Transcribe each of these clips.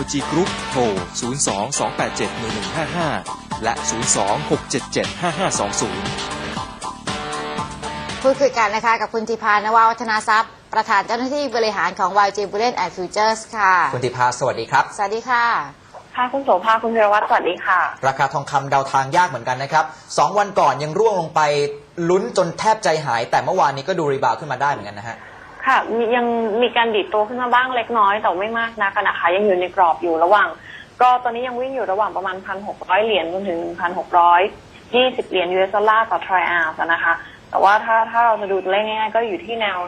LG Group โทร 02-287-1155 และ 02-677-5520 พูดคุยกันนะคะกับคุณธิพานวาวัฒนาทรัพย์ ประธานเจ้าหน้าที่บริหารของ YG Bullion and Futures ค่ะ คุณติพาสวัสดีครับ สวัสดีค่ะค่ะ คุณโสภาคุณธีรวัตรสวัสดีค่ะ ราคาทองคำเดาทางยากเหมือนกันนะครับสองวันก่อนยังร่วงลงไปลุ้นจนแทบใจหาย แต่เมื่อวานนี้ก็ดูรีบาวด์ขึ้นมาได้เหมือนกันนะฮะ ค่ะมียังมีการดีดตัวขึ้นมาบ้างเล็กน้อยแต่ไม่มากนักอะนะคะ ยังอยู่ในกรอบอยู่ระหว่าง ก็ตอนนี้ยังวิ่งอยู่ระหว่างประมาณพันหกร้อยเหรียญจนถึงพันหกร้อยยี่สิบเหรียญยูเอสดอลลาร์ต่อทริอัลนะคะ แต่ว่าถ้าถ้าเราจะดูตัวเลขง่ายๆก็อยู่ที่แนว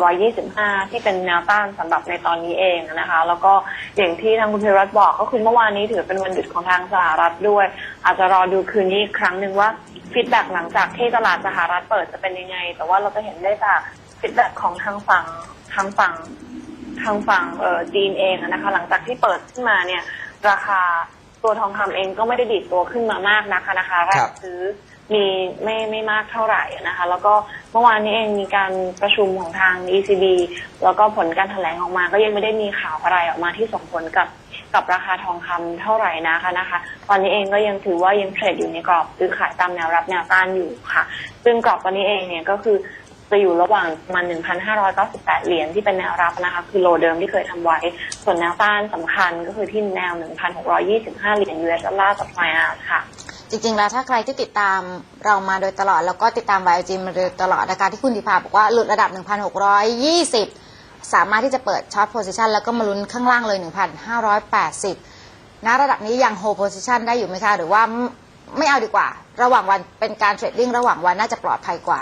1,625ที่เป็นแนวต้านสำหรับในตอนนี้เองนะคะ แล้วก็อย่างที่ทางคุณธีรรัตบอกก็คือเมื่อวานนี้ถือเป็นวันหยุดของทางสหรัฐด้วย อาจจะรอดูคืนนี้อีกครั้งหนึ่งว่าฟีดแบ็กหลังจากที่ตลาดสหรัฐเปิดจะเป็นยังไง แต่ว่าเราจะเห็นได้จาก ฟีดแบ็กของทางฝั่งทางฝั่งทางฝั่งเอ่อจีนเองอะนะคะ หลังจากที่เปิดขึ้นมาเนี่ย ราคาตัวทองคำเองก็ไม่ได้ดีดตัวขึ้นมามากนะคะนะคะแรครักบซื้อมีไม่ไม่มากเท่าไหร่นะคะ แล้วก็เมื่อวานนี้เองมีการประชุมของทาง ECB แล้วก็ผลการแถลงออกมา ก็ยังไม่ได้มีข่าวอะไรออกมาที่ส่งผลกับกับราคาทองคำเท่าไหร่นะคะนะคะ ตอนนี้เองก็ยังถือว่ายังเทรดอยู่ในกรอบซื้อขายตามแนวรับแนวต้านอยู่ค่ะ ซึ่งกรอบตอนนี้เองเนี่ยก็คือ จะอยู่ระหว่างประมาณ1,598 เหรียญที่เป็นแนวรับนะคะ คือโลเดิมที่เคยทำไว้ ส่วนแนวต้านสำคัญก็คือที่แนว 1,625 เหรียญ US ดอลลาร์ต่อทอยออนซ์ค่ะ จริง ๆ แล้วถ้าใครที่ติดตามเรามาโดยตลอด แล้วก็ติดตาม YG มาโดยตลอดนะคะที่คุณธิพาบอกว่าหลุดระดับ 1,620 สามารถที่จะเปิดช็อตโพซิชันแล้วก็มาลุ้นข้างล่างเลย 1,580ณระดับนี้ยังโฮโพซิชันได้อยู่ไหมคะหรือว่าไม่เอาดีกว่า ระหว่างวันเป็นการเทรดดิ้งระหว่างวันน่าจะปลอดภัยกว่า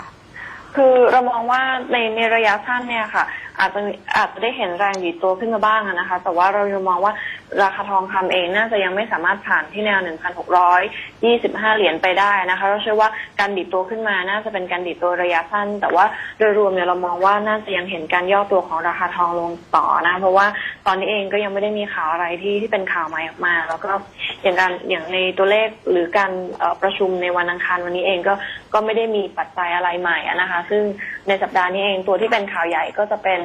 คือเรามองว่าในในระยะสั้นเนี่ยค่ะ อาจจะอาจจะได้เห็นแรงดีดตัวขึ้นมาบ้างอะนะคะ แต่ว่าเรายังมองว่า ราคาทองคำเองน่าจะยังไม่สามารถผ่านที่แนว 1,625 เหรียญไปได้นะคะ เราเชื่อว่าการดีดตัวขึ้นมา น่าจะเป็นการดีดตัวระยะสั้น แต่ว่าโดยรวมเนี่ยเรามองว่าน่าจะยังเห็นการย่อตัวของราคาทองลงต่อนะ เพราะว่าตอนนี้เองก็ยังไม่ได้มีข่าวอะไรที่ที่เป็นข่าวใหม่ออกมา แล้วก็อย่างการอย่างในตัวเลขหรือการประชุมในวันอังคารวันนี้เองก็ก็ไม่ได้มีปัจจัยอะไรใหม่นะคะ ซึ่งในสัปดาห์นี้เองตัวที่เป็นข่าวใหญ่ก็จะเป็น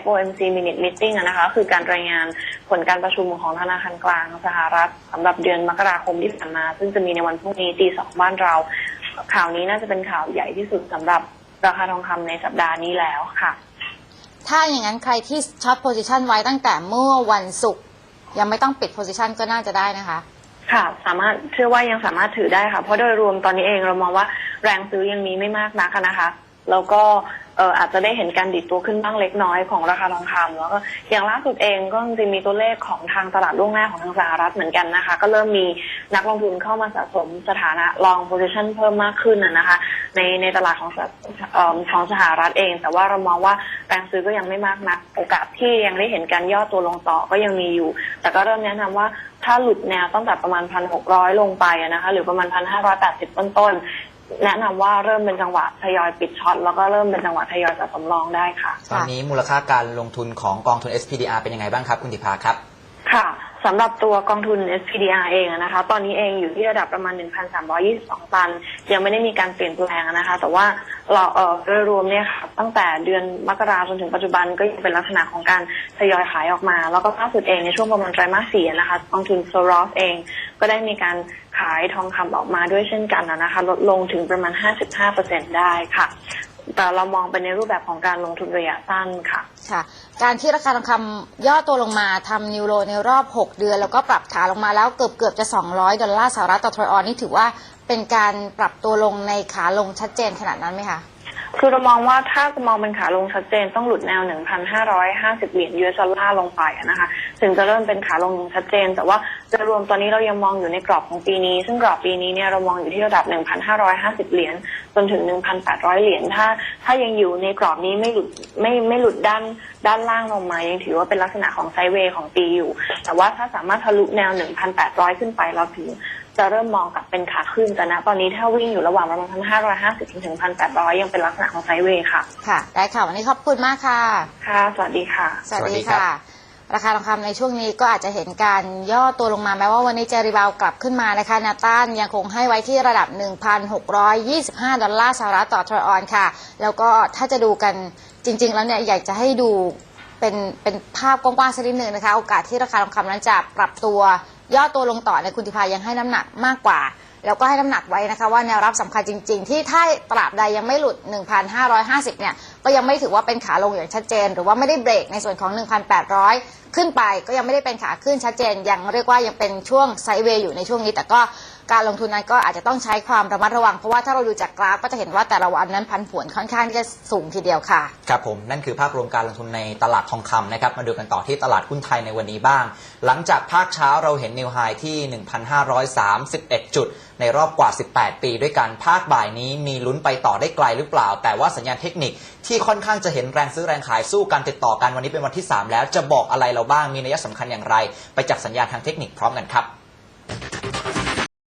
FOMC Minute Meeting อะนะคะ คือการรายงานผลการประชุมของธนาคารกลางสหรัฐสำหรับเดือนมกราคมที่ผ่านมา ซึ่งจะมีในวันพรุ่งนี้ตีสองบ้านเรา ข่าวนี้น่าจะเป็นข่าวใหญ่ที่สุดสำหรับราคาทองคำในสัปดาห์นี้แล้วค่ะ ถ้าอย่างนั้นใครที่ช็อตโพซิชันไว้ตั้งแต่เมื่อวันศุกร์ยังไม่ต้องปิดโพซิชันก็น่าจะได้นะคะค่ะสามารถเชื่อว่ายังสามารถถือได้ค่ะ เพราะโดยรวมตอนนี้เองเรามองว่าแรงซื้อยังมีไม่มากนักอะนะคะ แล้วก็ เอออาจจะได้เห็นการดิดตัวขึ้นบ้างเล็กน้อยของราคาทองคำแล้วก็อย่างล่าสุดเองก็จริงมีตัวเลขของทางตลาดล่วงหน้าของทางสหรัฐเหมือนกันนะคะ ก็เริ่มมีนักลงทุนเข้ามาสะสมสถานะลองโพซิชันเพิ่มมากขึ้นนะนะคะ ในในตลาดของออของสหรัฐเอง แต่ว่าเรามองว่าแรงซื้อก็ยังไม่มากนักโอกาสที่ยังได้เห็นการย่อตัวลงต่อก็ยังมีอยู่ แต่ก็เริ่มแนะนำว่าถ้าหลุดแนวตั้งแต่ประมาณพันหกร้อยลงไปนะคะ หรือประมาณพันห้าร้อยแปดสิบต้น แนะนำว่าเริ่มเป็นจังหวะทยอยปิดช็อตแล้วก็เริ่มเป็นจังหวะทยอยสะสมรองได้ค่ะ ตอนนี้มูลค่าการลงทุนของกองทุน SPDR เป็นยังไงบ้างครับ คุณติพาครับ ค่ะ สำหรับตัวกองทุน SPDR เองนะคะ ตอนนี้เองอยู่ที่ระดับประมาณ 1,322 ตัน ยังไม่ได้มีการเปลี่ยนแปลงนะคะ แต่ว่าเราเอ่อโดยรวมเนี่ยค่ะตั้งแต่เดือนมกราจนถึงปัจจุบันก็ยังเป็นลักษณะของการทยอยขายออกมา แล้วก็ล่าสุดเองในช่วงประมาณไตรมาสสี่นะคะกองทุน s o r o s เองก็ได้มีการขายทองคำออกมาด้วยเช่นกันนะคะ ลดลงถึงประมาณ 55%ได้ค่ะ แต่เรามองไปในรูปแบบของการลงทุนระยะสั้นค่ะ ค่ะ การที่ราคาทองคำย่อตัวลงมาทำนิวโรในรอบ 6 เดือน แล้วก็ปรับขาลงมาแล้วเกือบเกือบจะ 200 ดอลลาร์สหรัฐต่อทรอยออนนี่ถือว่าเป็นการปรับตัวลงในขาลงชัดเจนขนาดนั้นไหมคะ คือเรามองว่าถ้าจะมองเป็นขาลงชัดเจนต้องหลุดแนว 1,550 เหรียญ US ดอลลาร์ลงไปนะคะ ถึงจะเริ่มเป็นขาลงอย่างชัดเจน แต่ว่าโดยรวมตอนนี้เรายังมองอยู่ในกรอบของปีนี้ ซึ่งกรอบปีนี้เนี่ยเรามองอยู่ที่ระดับ 1,550 เหรียญจนถึง 1,800 เหรียญถ้า ถ้ายังอยู่ในกรอบนี้ไม่หลุดไม่ไม่หลุดด้านด้านล่างลงมายังถือว่าเป็นลักษณะของไซเวย์ของปีอยู่ แต่ว่าถ้าสามารถทะลุแนว 1,800 ขึ้นไปเราถึง จะเริ่มมองกลับเป็นขาขึ้นแต่ณตอนนี้ถ้าวิ่งอยู่ระหว่างประมาณ1,550ถึง1,800ยังเป็นลักษณะของไซด์เวย์ค่ะ ค่ะ ได้ค่ะ วันนี้ขอบคุณมากค่ะ ค่ะ สวัสดีค่ะ สวัสสวัสดีดีครับค่ะ ราคาทองคำในช่วงนี้ก็อาจจะเห็นการย่อตัวลงมาแม้ว่าวันนี้จะรีบาวด์กลับขึ้นมานะคะแนาต้านยังคงให้ไว้ที่ระดับ 1,625 ดอลลาร์สหรัฐต่อทรอยออนค่ะ แล้วก็ถ้าจะดูกันจริง ๆ แล้วเนี่ยอยากจะให้ดูเป็นเป็นภาพกว้างๆสักนิดหนึ่งนะคะ โอกาสที่ราคาทองคำนั้นจะปรับตัว ย่อตัวลงต่อในคุณธิพายังให้น้ำหนักมากกว่า แล้วก็ให้น้ำหนักไว้นะคะว่าแนวรับสำคัญจริง ๆ ที่ถ้าตราบใดยังไม่หลุด 1,550 เนี่ย ก็ยังไม่ถือว่าเป็นขาลงอย่างชัดเจน หรือว่าไม่ได้เบรกในส่วนของ 1,800 ขึ้นไปก็ยังไม่ได้เป็นขาขึ้นชัดเจนยังเรียกว่ายังเป็นช่วงไซด์เวย์อยู่ในช่วงนี้แต่ก็ การลงทุนนั้นก็อาจจะต้องใช้ความระมัดระวัง เพราะว่าถ้าเราดูจากกราฟก็จะเห็นว่าแต่ละวันนั้นพันผวนค่อนข้างที่จะสูงทีเดียวค่ะ ครับผมนั่นคือภาพรวมการลงทุนในตลาดทองคำนะครับมาดูกันต่อที่ตลาดหุ้นไทยในวันนี้บ้าง หลังจากภาคเช้าเราเห็นนิวไฮที่ 1,531 จุด ในรอบกว่า 18 ปีด้วยกันภาคบ่ายนี้มีลุ้นไปต่อได้ไกลหรือเปล่า แต่ว่าสัญญาณเทคนิคที่ค่อนข้างจะเห็นแรงซื้อแรงขายสู้การติดต่อกันวันนี้เป็นวันที่ 3 แล้วจะบอกอะไรเราบ้างมีนัยสำคัญอย่างไร ไปจับสัญญาณทางเทคนิคพร้อมกันครับ